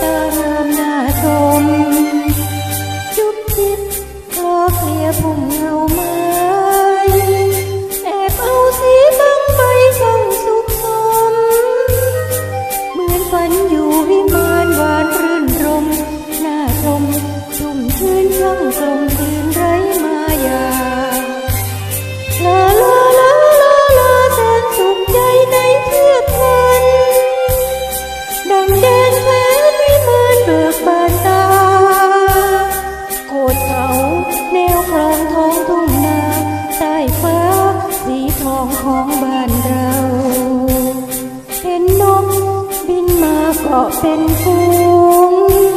ตามหน้าชมจุบจิบพอเคลียผมเงาไมแอบเอาสีต้งไปส่องสุขสม เหมือนฝันอยู่วิมานวานรื่นรมน้าชมชุ่มชื่นช่างกลม ของบ้านเรา เห็นนกบินมาเกาะเป็นฟูง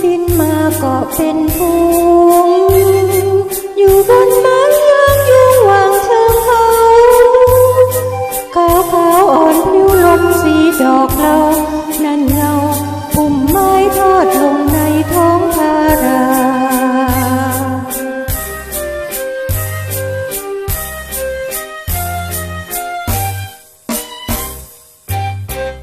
สิ้นมาก็เป็นผู้